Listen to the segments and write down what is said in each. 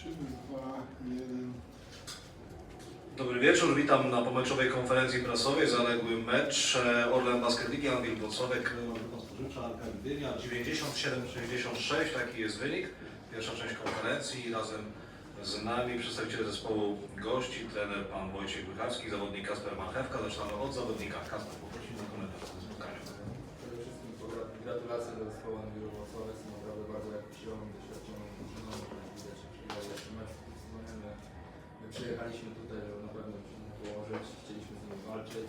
3, 2, 1. Dobry wieczór, witam na pomeczowej konferencji prasowej. Zaległy mecz Orlen Basket League, Anwil Włocławek, Spożywcza, Arka Gdynia 97-66, taki jest wynik. Pierwsza część konferencji, razem z nami przedstawiciele zespołu gości, trener pan Wojciech Bychawski, zawodnik Kasper Marchewka. Zaczynamy od zawodnika. Kasper, poprosimy o komentarz do spotkania. Przede wszystkim gratulacje do zespołu Anwilu Wrocławek. Są naprawdę bardzo jakościową i doświadczoną drużyną. Widać, że przegrali jeszcze mecz w tym sezonie. My, my przyjechaliśmy tutaj, żeby na pewno się położyć. Chcieliśmy z nimi walczyć.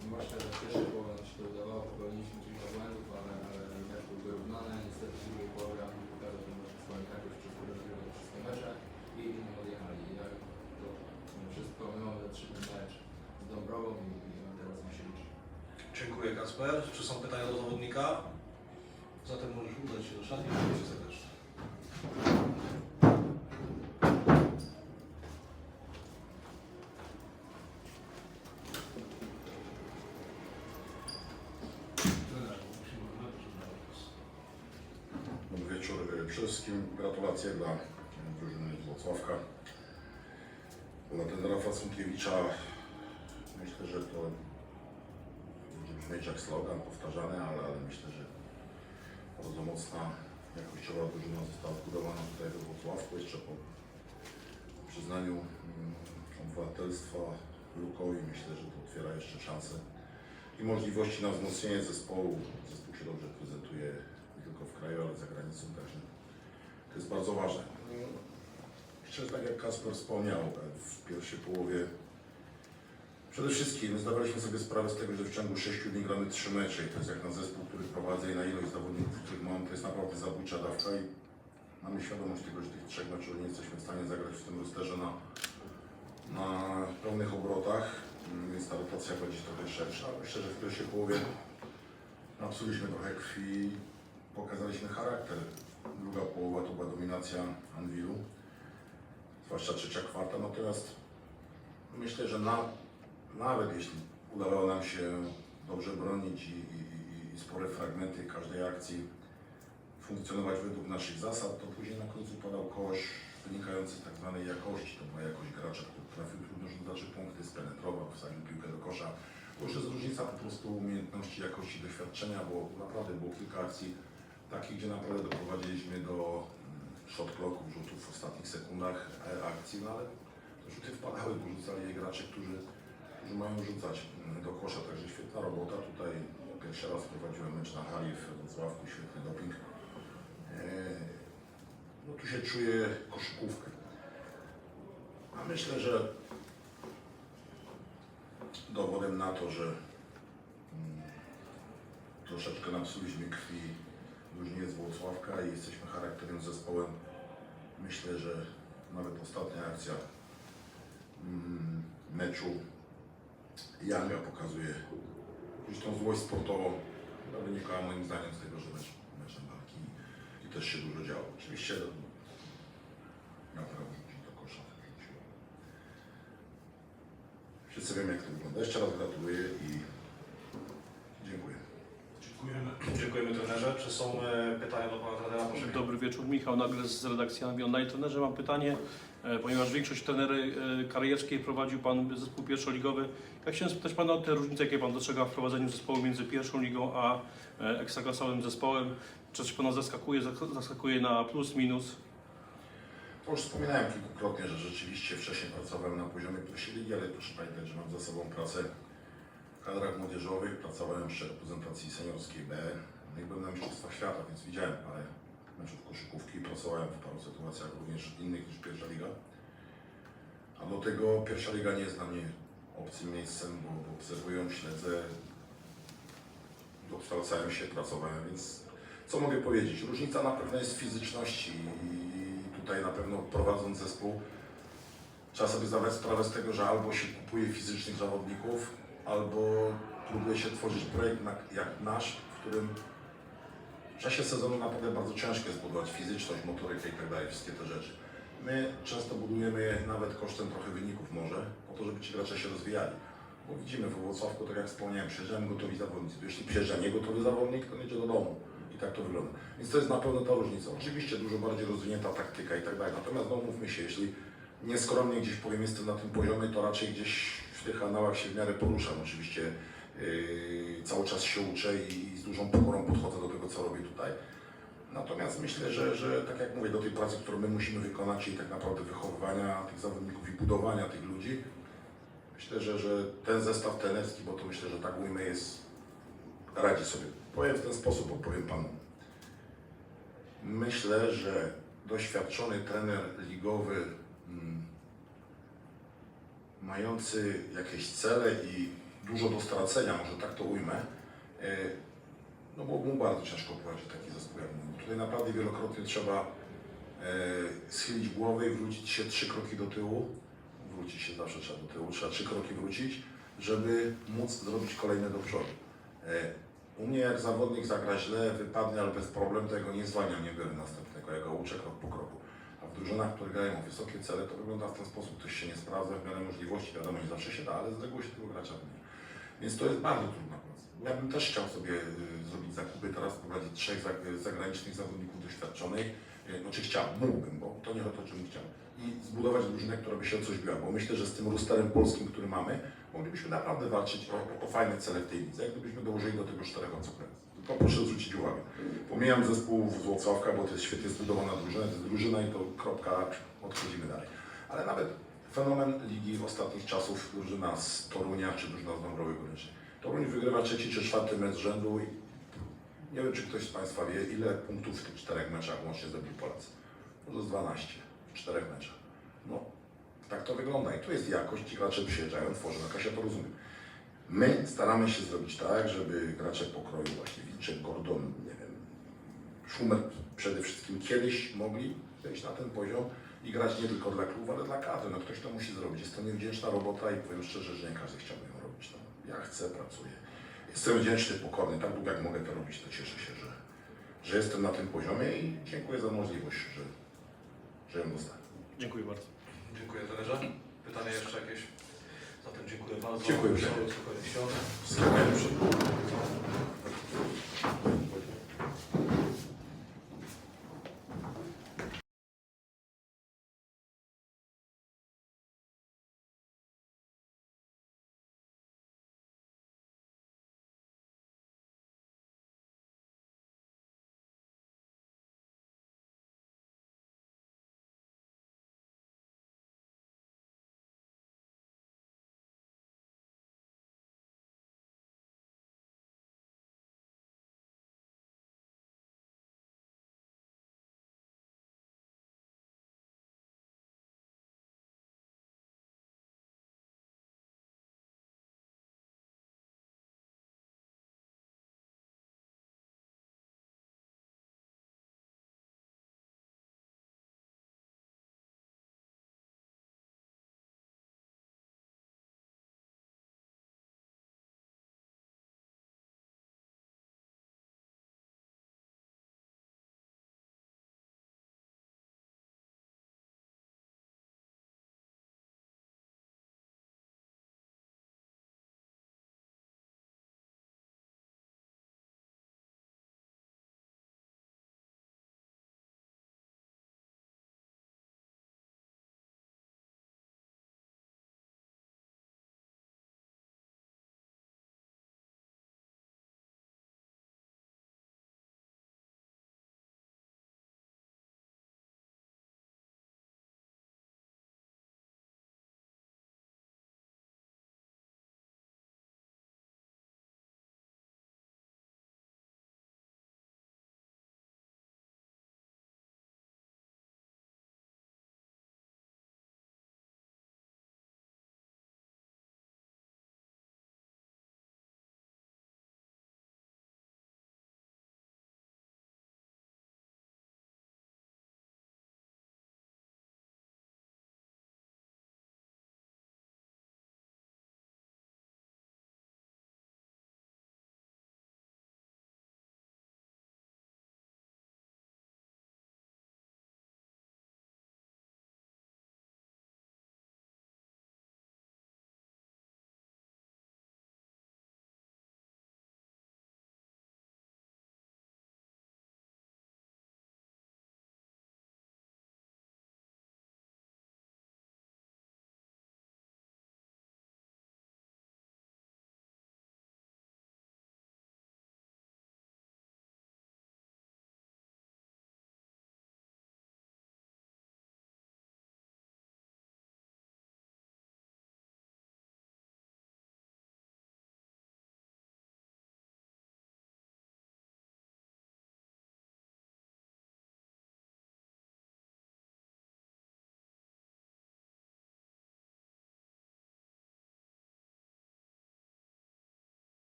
Mimo że w pierwszej połowie nam się to udawało, popełniliśmy kilka błędów, ale, ale mecz był wyrównany. Niestety w drugiej połowie Anwil pokazał, że może swoim tak już wszystko rozgrywać wszystkie mecze i inni odjechali. I jak to wszystko my mamy trzy mecz z Dąbrową i, i teraz mi się liczy. Dziękuję Kasper. Czy są pytania do zawodnika? Zatem możesz udać się do szatni. Dziękuję Ci serdecznie. Trenerze, poprosimy o komentarz do głosu. Dobry wieczór. E, Przede wszystkim gratulacje dla drużyny z Włocławka. Dla trenera Facunkiewicza myślę, że to będzie brzmieć jak slogan powtarzany, ale, ale myślę, że bardzo mocna jakościowa drużyna została zbudowana tutaj we Włocławku jeszcze po przyznaniu mm, obywatelstwa Lukowi. Myślę, że to otwiera jeszcze szanse i możliwości na wzmocnienie zespołu. Zespół się dobrze prezentuje nie tylko w kraju, ale za granicą także. To jest bardzo ważne. Myślę, że tak jak Kasper wspomniał e, w pierwszej połowie, przede wszystkim zdawaliśmy sobie sprawę z tego, że w ciągu 6 dni gramy 3 mecze i to jest jak na zespół, który prowadzę i na ilość zawodników, których mam, to jest naprawdę zabójcza dawka i mamy świadomość tego, że tych trzech meczów nie jesteśmy w stanie zagrać w tym rozterze na, na pełnych obrotach, mm, więc ta rotacja będzie trochę szersza. Myślę, że w pierwszej połowie napsuliśmy trochę krwi, pokazaliśmy charakter. Druga połowa to była dominacja Anwilu, zwłaszcza trzecia kwarta, natomiast myślę, że na, nawet jeśli udawało nam się dobrze bronić i, i, i- spore fragmenty każdej akcji funkcjonować według naszych zasad, to później na końcu padał kosz wynikający z tak zwanej jakości. To była jakość gracza, który trafił trudno rzucaczy punkty, spenetrował, wsadził piłkę do kosza. To już jest różnica po prostu umiejętności, jakości, doświadczenia, bo naprawdę było kilka akcji takich, gdzie naprawdę doprowadziliśmy do mm, shot clocków, rzutów w ostatnich sekundach e, akcji, no ale rzuty wpadały, bo rzucali je gracze, którzy, którzy mają rzucać mm, do kosza, także świetna robota. Tutaj pierwszy raz prowadziłem mecz na hali w Wrocławku, świetny doping. E, No tu się czuję koszykówkę. A myślę, że dowodem na to, że mm, troszeczkę napsuliśmy krwi drużynie z Włocławka i jesteśmy charakterem zespołem. Myślę, że nawet ostatnia akcja mm, meczu Jamia pokazuje gdzieś tą złość sportową, która wynikała moim zdaniem z tego, że mecz, meczem walki i też się dużo działo. Oczywiście naprawdę rzucić do kosza. rzucił. Wszyscy wiemy jak to wygląda. Jeszcze raz gratuluję i dziękuję. Dziękujemy. Dziękujemy trenerze. Czy są e, pytania do pana trenera? Proszę. Dobry wieczór, Michał Nagles z redakcji Anwionaj. Trenerze, mam pytanie, e, ponieważ większość trenery e, karierskiej prowadził Pan zespół pierwszoligowy. Ja chciałem spytać Pana o te różnice, jakie Pan dostrzega w prowadzeniu zespołu między pierwszą ligą a e, ekstraklasowym zespołem. Czy coś Pana zaskakuje, zak- zaskakuje na plus, minus? To już wspominałem kilkukrotnie, że rzeczywiście wcześniej pracowałem na poziomie pierwszej ligi, ale proszę pamiętać, że mam za sobą pracę w kadrach młodzieżowych, pracowałem jeszcze w reprezentacji seniorskiej B, no i byłem na Mistrzostwach Świata, więc widziałem parę meczów koszykówki, pracowałem w paru sytuacjach również innych niż pierwsza liga. A do tego pierwsza liga nie jest dla mnie obcym miejscem, bo, bo obserwuję, śledzę, dokształcałem się, pracowałem, więc co mogę powiedzieć? Różnica na pewno jest w fizyczności i tutaj na pewno prowadząc zespół trzeba sobie zdawać sprawę z tego, że albo się kupuje fizycznych zawodników, albo próbuje się tworzyć projekt jak nasz, w którym w czasie sezonu naprawdę bardzo ciężko jest budować fizyczność, motorykę i tak dalej, wszystkie te rzeczy. My często budujemy je nawet kosztem trochę wyników może, po to, żeby ci gracze się rozwijali. Bo widzimy we Wrocławku, tak jak wspomniałem, przyjeżdżają gotowi zawodnicy. Jeśli przyjeżdża niegotowy zawodnik, to jedzie do domu. I tak to wygląda. Więc to jest na pewno ta różnica. Oczywiście dużo bardziej rozwinięta taktyka i tak dalej. Natomiast no mówmy się, jeśli nieskromnie gdzieś powiem jestem na tym poziomie, to raczej gdzieś w tych anałach się w miarę poruszam. Oczywiście yy, cały czas się uczę i z dużą pokorą podchodzę do tego, tutaj. Natomiast myślę, że, że tak jak mówię, do tej pracy, którą my musimy wykonać, czyli tak naprawdę wychowywania tych zawodników i budowania tych ludzi, myślę, że, że ten zestaw trenerski, bo to myślę, że tak ujmę, jest, radzi sobie. Powiem w ten sposób, opowiem Panu. Myślę, że doświadczony trener ligowy, mm, mający jakieś cele i dużo do stracenia, może tak to ujmę, e, no byłoby mu bardzo ciężko prowadzić taki zespół jak mój. Tutaj naprawdę wielokrotnie trzeba e, schylić głowę i wrócić się trzy kroki do tyłu. Wrócić się zawsze trzeba do tyłu, trzeba trzy kroki wrócić, żeby móc zrobić kolejne do przodu. E, u mnie jak zawodnik zagra źle, wypadnie, ale bez problemu, to ja go nie zwalniam, nie biorę następnego, ja go uczę krok po kroku. A w drużynach, które grają wysokie cele, to wygląda w ten sposób, ktoś się nie sprawdza w miarę możliwości, wiadomo, nie zawsze się da, ale z reguły się tego gracza wymienia. Więc to jest bardzo trudna praca. Ja bym też chciał sobie y, zrobić zakupy, teraz prowadzić trzech zag- zagranicznych zawodników doświadczonych. Y, Znaczy chciał, mógłbym, bo to nie o to, czym chciał. I zbudować drużynę, która by się o coś biła, bo myślę, że z tym rosterem polskim, który mamy, moglibyśmy naprawdę walczyć o, o fajne cele w tej lidze, gdybyśmy dołożyli do tego czterech konsekwencji. Tylko proszę zwrócić uwagę. Pomijam zespół z Włocławka, bo to jest świetnie zbudowana drużyna, to jest drużyna i to kropka, odchodzimy dalej. Ale nawet fenomen ligi ostatnich czasów, drużyna z Torunia czy drużyna z Dąbrowy Górniczej. Toruń wygrywa trzeci czy czwarty mecz rzędu i nie wiem, czy ktoś z Państwa wie, ile punktów w tych czterech meczach łącznie zdobyli Polacy. No to jest 12 w czterech meczach. No, tak to wygląda i tu jest jakość, ci gracze przyjeżdżają, tworzą, jakaś ja to rozumiem. My staramy się zrobić tak, żeby gracze pokroju właśnie Wilczek, Gordon, nie wiem, Schumer przede wszystkim kiedyś mogli wejść na ten poziom i grać nie tylko dla klubu, ale dla kadry. No ktoś to musi zrobić. Jest to niewdzięczna robota i powiem szczerze, że nie każdy chciałby ją robić. No, ja chcę, pracuję. Jestem wdzięczny, pokorny. Tak długo jak mogę to robić, to cieszę się, że, że jestem na tym poziomie i dziękuję za możliwość, że, że ją dostałem. Dziękuję bardzo. Dziękuję trenerze. Pytania jeszcze jakieś? Zatem dziękuję bardzo. Dziękuję uprzejmie. spokojnych świąt.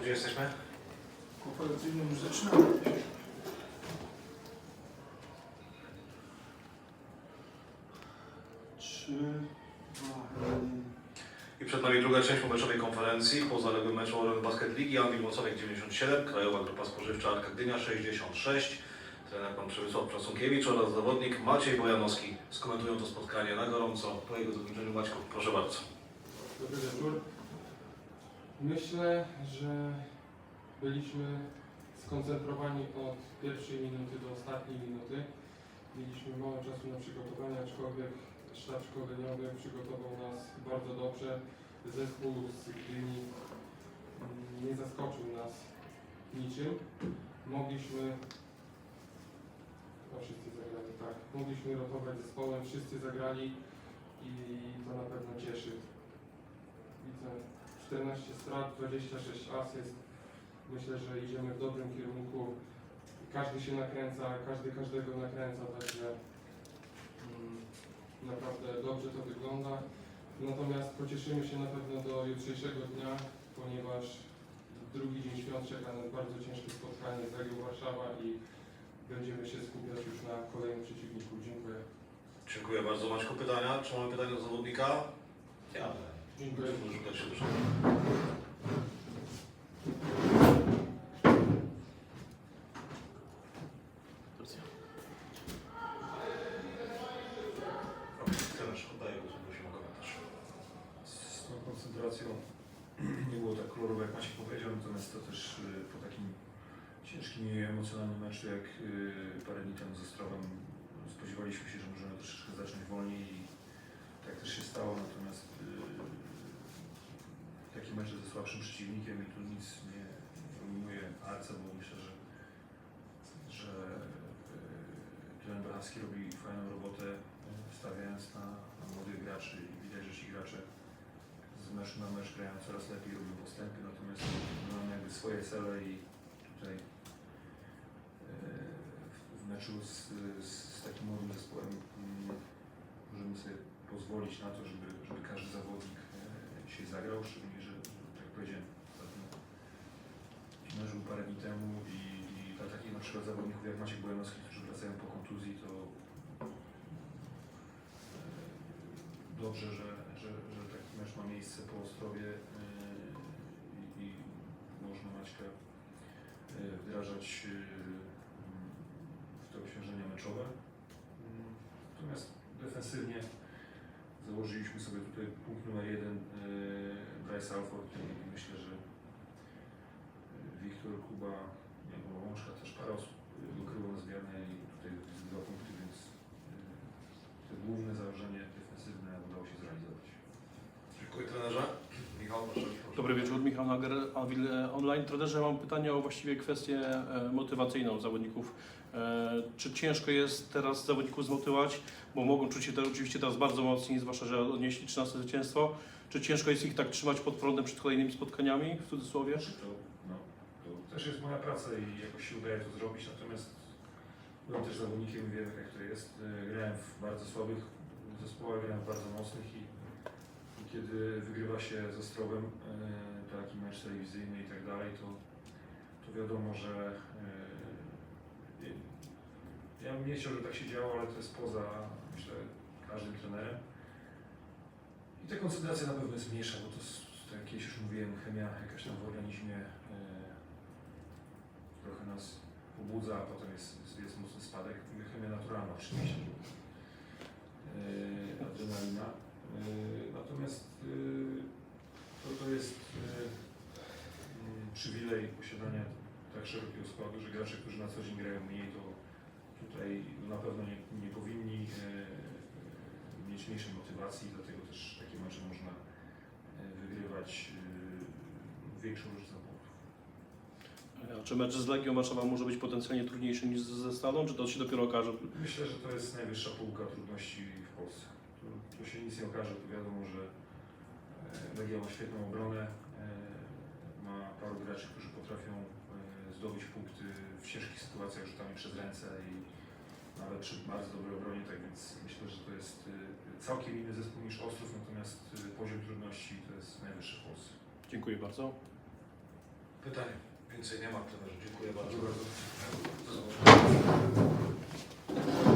Gdzie jesteśmy? Zaczynamy. Trzy, dwa, jeden. I przed nami druga część pomeczowej konferencji po zaległym meczu Orlen Basket Ligi, Anwil Mocowek 97, Krajowa Grupa Spożywcza Arka Gdynia 66, trener pan Przemysław Prasunkiewicz oraz zawodnik Maciej Bojanowski. Skomentują to spotkanie na gorąco po jego zakończeniu. Maćku, proszę bardzo. Dobry wieczór. Myślę, że byliśmy skoncentrowani od pierwszej minuty do ostatniej minuty. Mieliśmy mało czasu na przygotowanie, aczkolwiek sztab szkoleniowy przygotował nas bardzo dobrze. Zespół z Gdyni mm, nie zaskoczył nas niczym. Mogliśmy o, wszyscy zagrali, tak. Mogliśmy rotować zespołem, wszyscy zagrali i to na pewno cieszy. Widzę 14 strat, 26 asyst. Myślę, że idziemy w dobrym kierunku. Każdy się nakręca, każdy każdego nakręca, także mm, naprawdę dobrze to wygląda. Natomiast pocieszymy się na pewno do jutrzejszego dnia, ponieważ drugi dzień świąt czeka nas bardzo ciężkie spotkanie z Legią Warszawa i będziemy się skupiać już na kolejnym przeciwniku. Dziękuję. Dziękuję bardzo Maćku. Pytania? Czy mamy pytania do zawodnika? Ja. Dziękuję. Z tą koncentracją nie było tak kolorowo, jak Maciek powiedział, natomiast to też y, po takim ciężkim i emocjonalnym meczu, jak y, parę dni temu ze Strowem, spodziewaliśmy się, że możemy troszeczkę zacząć wolniej i tak też się stało, natomiast y, taki mecz ze słabszym przeciwnikiem i tu nic nie ujmuje Arce, bo myślę, że, że y, trener Brachowski robi fajną robotę, stawiając na, na młodych graczy i widać, że ci gracze z meczu na mecz grają coraz lepiej, robią postępy, natomiast mamy jakby swoje cele i tutaj e, w- meczu z, z, z takim młodym zespołem mm, możemy sobie pozwolić na to, żeby, żeby każdy zawodnik e, dzisiaj zagrał, szczególnie, że, tak jak powiedziałem, był parę dni temu i, i dla takich na przykład zawodników jak Maciek Bojanowski, którzy wracają po kontuzji, to e, dobrze, że, że, że taki mecz ma miejsce po Ostrowie yy, i, i można Maćka yy, wdrażać w te osiążenia meczowe. Natomiast defensywnie założyliśmy sobie tutaj punkt numer jeden yy, Bryce Alford i myślę, że yy, Wiktor Kuba, nie było Łączka, też parę osób yy, go kryło na zmianę i tutaj dwa punkty, więc to główne założenie defensywne udało się zrealizować. Dziękuję trenerze. Michał, proszę. proszę. Dobry wieczór, Michał Nager, Anwil e, Online. Trenerze, mam pytanie o właściwie kwestię e, motywacyjną zawodników. E, Czy ciężko jest teraz zawodników zmotywować, bo mogą czuć się oczywiście teraz bardzo mocni, zwłaszcza, że odnieśli 13 zwycięstwo. Czy ciężko jest ich tak trzymać pod prądem przed kolejnymi spotkaniami, w cudzysłowie? To, no, to też jest moja praca i jakoś się udaje to zrobić, natomiast byłem też zawodnikiem wiem jak to jest. E, Grałem w bardzo słabych zespołach, grałem w bardzo mocnych i, i kiedy wygrywa się ze Ostrowem e, taki mecz telewizyjny i tak dalej, to, to wiadomo, że ja bym nie chciał, żeby tak się działo, ale to jest poza, myślę, każdym trenerem. I ta koncentracja na pewno jest mniejsza, bo to, s- tak jak kiedyś już mówiłem, chemia jakaś tam w organizmie e, trochę nas pobudza, a potem jest, jest, jest mocny spadek. Chemia naturalna oczywiście, e, adrenalina. E, natomiast to, to jest przywilej posiadania tak szerokiego składu, że gracze, którzy na co dzień grają mniej, to tutaj na pewno nie, nie powinni e, e, mieć mniejszej motywacji, dlatego też takie mecze można e, wygrywać większą różnicą punktów. A Czy mecz z Legią Warszawa może być potencjalnie trudniejszy niż ze Stalą, czy to się dopiero okaże? Myślę, że to jest najwyższa półka trudności w Polsce. Tu, tu się nic nie okaże, tu wiadomo, że Legia ma świetną obronę, ma paru graczy, którzy potrafią zdobyć punkty w ciężkich sytuacjach rzutami przez ręce i nawet przy bardzo dobrej obronie, tak więc myślę, że to jest e, całkiem inny zespół niż Ostrów, natomiast e, poziom trudności to jest najwyższy w Polsce. Dziękuję bardzo. Pytań więcej nie ma, trenerze. Dziękuję bardzo. Dziękuję bardzo.